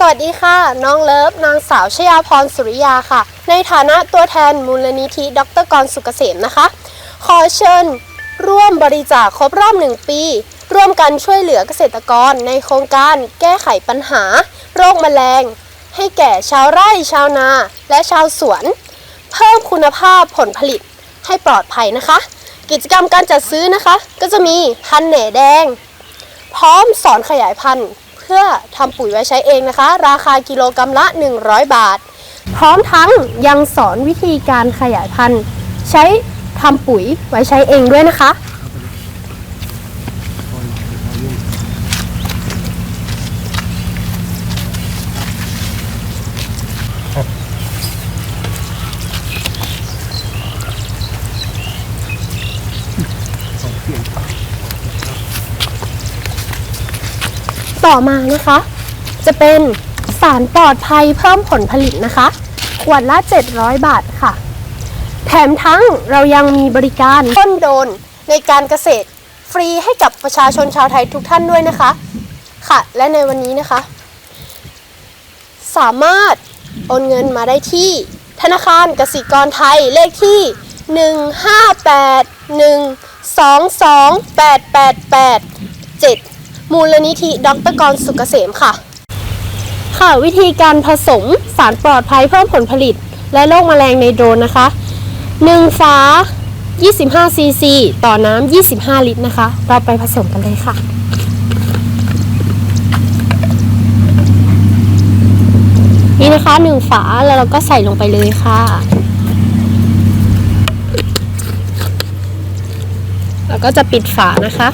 สวัสดีค่ะ น้องเลิฟ นางสาวชยาพรสุริยาค่ะ ในฐานะตัวแทนมูลนิธิดรกรสุกเกษมนะคะ ขอเชิญ ร่วมบริจาคครบรอบหนึ่งปี ร่วมกันช่วยเหลือเกษตรกรในโครงการแก้ไขปัญหา โรคแมลง ให้แก่ชาวไร่ชาวนา และชาวสวน เพิ่มคุณภาพผลผลิตให้ปลอดภัยนะคะ กิจกรรมการจัดซื้อนะคะ ก็จะมีพันธุ์แหน่แดง พร้อมสอนขยายพันธุ์ พื่อทำปุ๋ยไว้ใช้เองนะคะ ราคากิโลกรรัมละ 100 บาท พร้อมทั้งยังสอนวิธีการขยายพันธุ์ ใช้ทำปุ๋ยไว้ใช้เองด้วยนะคะ ต่อมานะคะ จะเป็นสารปลอดภัยเพิ่มผลผลิตนะคะ ขวดละ 700 บาทค่ะ แถมทั้งเรายังมีบริการต้นโดนในการเกษตรฟรีให้กับประชาชนชาวไทยทุกท่านด้วยนะคะ ค่ะ และในวันนี้นะคะ สามารถโอนเงินมาได้ที่ ธนาคารกสิกรไทยเลขที่ 158122888 มูลนิธิดรกรสุกเกษมค่ะ ค่ะวิธีการผสมสารปลอดภัยเพิ่มผลผลิต และโรคแมลงในโดรนนะคะ1ฝา25 ซีซี ต่อน้ำ 25 ลิตรนะคะ เราไปผสมกันเลยค่ะนี่นะคะ1ฝาแล้วเราก็ใส่ลงไปเลยค่ะ แล้วก็จะปิดฝานะคะ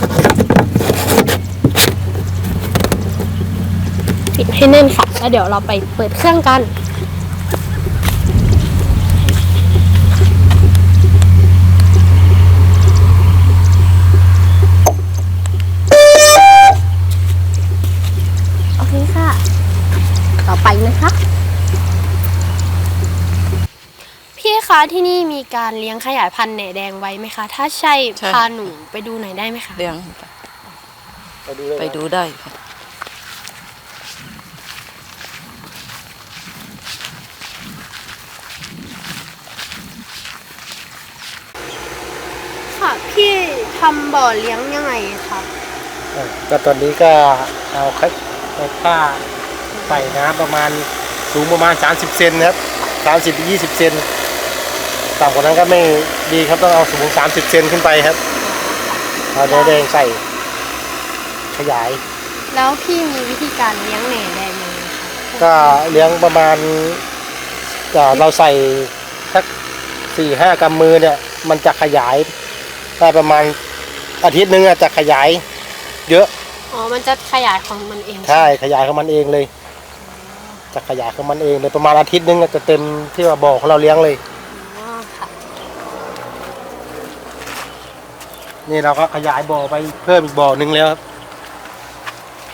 ปิดให้แน่นค่ะ แล้วเดี๋ยวเราไปเปิดเครื่องกัน โอเคค่ะ ต่อไปนะคะ พี่คะที่นี่มีการเลี้ยงขยายพันธุ์แหน่แดงไว้ไหมคะ ถ้าใช่ใช่ พาหนูไปดูหน่อยได้ไหมคะ เลี้ยงไปดูเลยไปดูได้ค่ะค่ะ พี่ ทำบ่อเลี้ยงยังไงคะเออก็ตอนนี้ก็เอาคัดเอาผ้าใส่น้ำประมาณสูงประมาณ 30 เซนนะครับ 30ถึง20 เซนต่ำกว่านั้นก็ไม่ดีครับต้องเอาสูง 30 เซนขึ้นไปครับเอาเนื้อแดงใส่ขยาย แล้วพี่มีวิธีการเลี้ยงแหน่แดงยังไงคะก็เลี้ยงประมาณเอ่อเราใส่สักสี่ห้ากำมือเนี่ย มันจะขยายได้ประมาณ อาทิตย์หนึงอะจะขยาย เยอะอ๋อ มันจะขยายของมันเองใช่ขยายของมันเองเลย จะขยายของมันเองเลยประมาณอาทิตย์หนึงอะจะเต็มที่ว่าบ่อของเราเลี้ยงเลย อ๋อค่ะนี่เราก็ขยายบ่อไปเพิ่มอีกบ่อหนึ่งแล้วครับ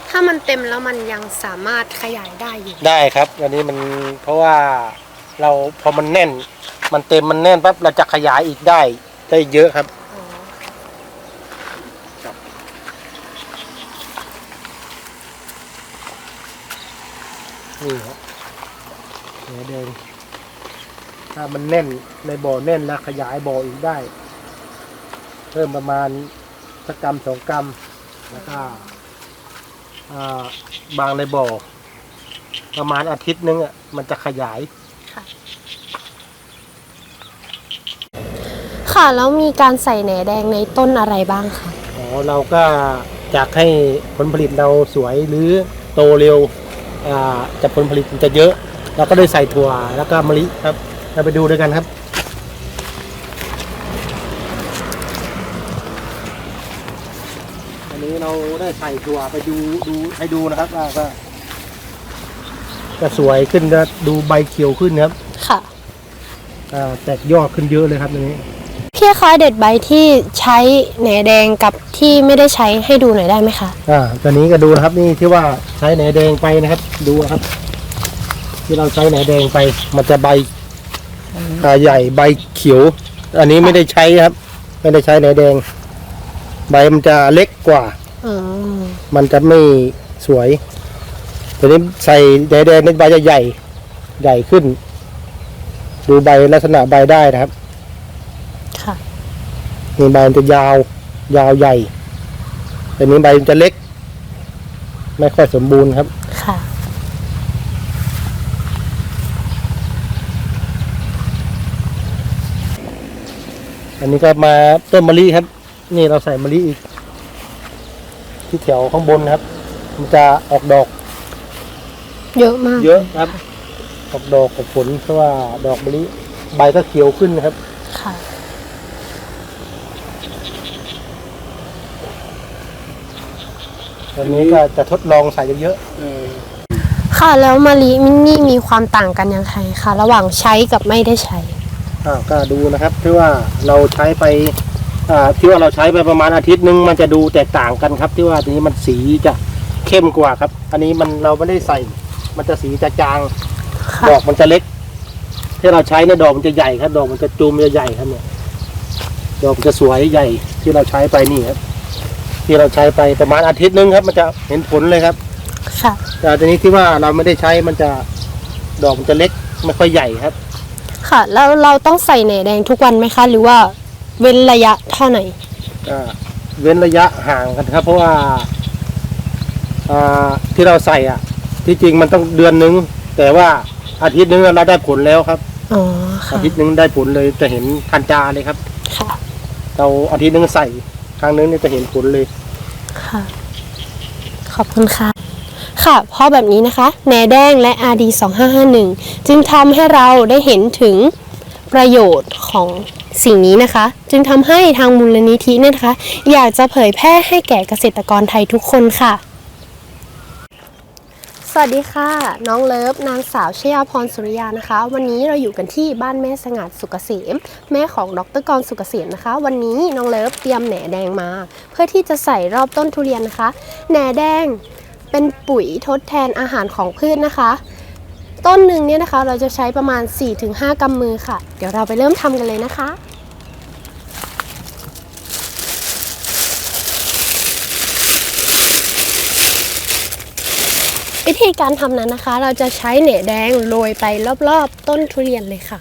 ถ้ามันเต็มแล้วมันยังสามารถขยายได้อยู่ได้ครับอันนี้มันเพราะว่าเราพอมันแน่น มันเต็มมันแน่นปั๊บเราจะขยายอีกได้ได้เยอะครับ นี่ครับเนื้อแดงถ้ามันแน่นในบ่อแน่นแล้วขยายบ่ออีกได้ เพิ่มประมาณสักกรัมสองกรัมแล้วก็อ่าบางในบ่อ ประมาณอาทิตย์นึงอะมันจะขยายค่ะค่ะแล้วมีการใส่แหน่แดงในต้นอะไรบ้างคะอ๋อเราก็อยากให้ผลผลิตเราสวยหรือโตเร็วอ่า จะผลผลิตมันจะเยอะเราก็ได้ใส่ถั่วแล้วก็มะลิครับ เราไปดูด้วยกันครับอันนี้เราได้ใส่ถั่วไปดูดูให้ดูนะครับว่าก็จะสวยขึ้นนะดูใบเขียวขึ้นนะครับ ค่ะ อ่าแตกยอดขึ้นเยอะเลยครับตรงนี้ พี่คะเด็ดใบที่ใช้แหน่แดงกับที่ไม่ได้ใช้ให้ดูหน่อยได้ไหมคะ อ่าตอนนี้ก็ดูนะครับนี่ที่ว่าใช้แหนแดงไปนะครับ ดูนะครับ ที่เราใช้แหนแดงไป มันจะใบอ่าใหญ่ใบเขียว อันนี้ไม่ได้ใช้ครับ ไม่ได้ใช้แหนแดง ใบมันจะเล็กกว่า อืมมันจะไม่สวยตัวนี้ใส่แดงแดงในใบจะใหญ่ ใหญ่ขึ้น ดูใบลักษณะใบได้นะครับค่ะ นี่ใบมันจะยาว ยาวใหญ่ แต่นี้ใบมันจะเล็ก ไม่ค่อยสมบูรณ์ครับ ค่ะ อันนี้ก็มาต้นมะลิครับ นี่เราใส่มะลิอีก ที่แถวข้างบนนะครับ มันจะออกดอก เยอะมาก เยอะครับ ออกดอกกับผลเพราะว่าดอกมะลิใบก็เขียวขึ้นนะครับ ค่ะ ตอนนี้ก็จะทดลองใส่เยอะค่ะแล้วมะลิมินนี่มีความต่างกันยังไงคะระหว่างใช้กับไม่ได้ใช้ๆอ้าวก็ดูนะครับที่ว่าเราใช้ไปอ่าที่ว่าเราใช้ไปประมาณอาทิตย์นึงมันจะดูแตกต่างกันครับ ที่ว่าทีนี้มันสีจะเข้มกว่าครับ อันนี้มันเราไม่ได้ใส่ มันจะสีจะจางค่ะ ดอกมันจะเล็ก ที่เราใช้เนี่ยดอกมันจะใหญ่ครับดอกมันจะจูมจะใหญ่ครับเนี่ยดอกมันจะสวยใหญ่ที่เราใช้ไปนี่ครับ ที่เราใช้ไปประมาณอาทิตย์นึงครับ มันจะเห็นผลเลยครับ ค่ะ แต่ทีนี้ที่ว่าเราไม่ได้ใช้มันจะดอกมันจะเล็กไม่ค่อยใหญ่ครับ ค่ะ แล้วเราต้องใส่แหน่แดงทุกวันไหมคะ หรือว่าเว้นระยะเท่าไหร่อ่าเว้นระยะห่างกันครับ เพราะว่าอ่าที่เราใส่อะ ที่จริงมันต้องเดือนนึง แต่ว่าอาทิตย์นึงเราได้ผลแล้วครับ อ๋อค่ะอาทิตย์นึงได้ผลเลยจะเห็นทันจาเลยครับ ค่ะ เราอาทิตย์นึงใส่ครั้งนึงเนี่ยจะเห็นผลเลย ค่ะ ขอบคุณค่ะ ค่ะเพราะแบบนี้นะคะแหนแดงและ RD 2551 จึงทำให้เราได้เห็นถึงประโยชน์ของสิ่งนี้นะคะ จึงทำให้ทางมูลนิธิเนี่ยนะคะ อยากจะเผยแพร่ให้แก่เกษตรกรไทยทุกคนค่ะ วัสดีค่ะ น้องเลิฟนางสาวชยาพรสุริยานะคะ วันนี้เราอยู่กันที่บ้านแม่สงัดสุกเกษมแม่ของดรกรสุกเกษมนะคะ วันนี้น้องเลิฟเตรียมแหนแดงมา เพื่อที่จะใส่รอบต้นทุเรียนนะคะ แหนแดงเป็นปุ๋ยทดแทนอาหารของพืชนะคะ ต้นหนึ่งเนี่ยนะคะเราจะใช้ประมาณ 4-5กำมือค่ะ เดี๋ยวเราไปเริ่มทำกันเลยนะคะ วิธีการทำนั้นนะคะ เราจะใช้เหน่แดงโรยไปรอบๆ ต้นทุเรียนเลยค่ะ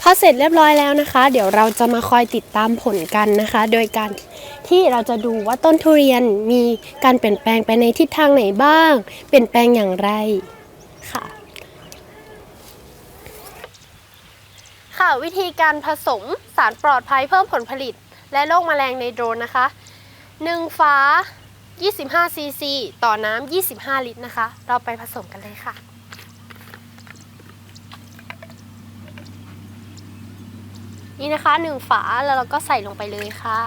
พอเสร็จเรียบร้อยแล้วนะคะ เดี๋ยวเราจะมาคอยติดตามผลกันนะคะ โดยการที่เราจะดูว่าต้นทุเรียนมีการเปลี่ยนแปลงไปในทิศทางไหนบ้าง เปลี่ยนแปลงอย่างไรค่ะ ค่ะวิธีการผสมสารปลอดภัยเพิ่มผลผลิต และโรคแมลงในโดรนนะคะ1ฝา25 ซีซี ต่อน้ำ25 ลิตรนะคะ เราไปผสมกันเลยค่ะ นี่นะคะหนึ่งฝาแล้วเราก็ใส่ลงไปเลยค่ะ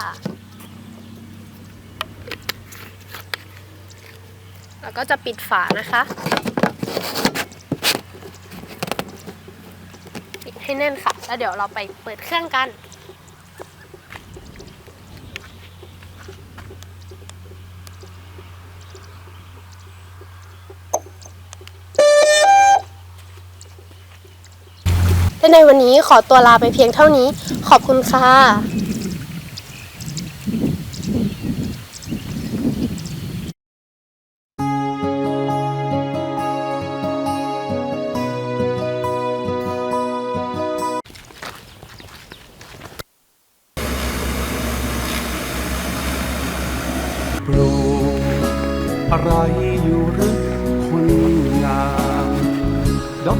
แล้วก็จะปิดฝานะคะ ปิดให้แน่นค่ะ แล้วเดี๋ยวเราไปเปิดเครื่องกัน และในวันนี้ขอตัวลาไปเพียงเท่านี้ ขอบคุณค่ะปลูกอะไรอยู่หรือ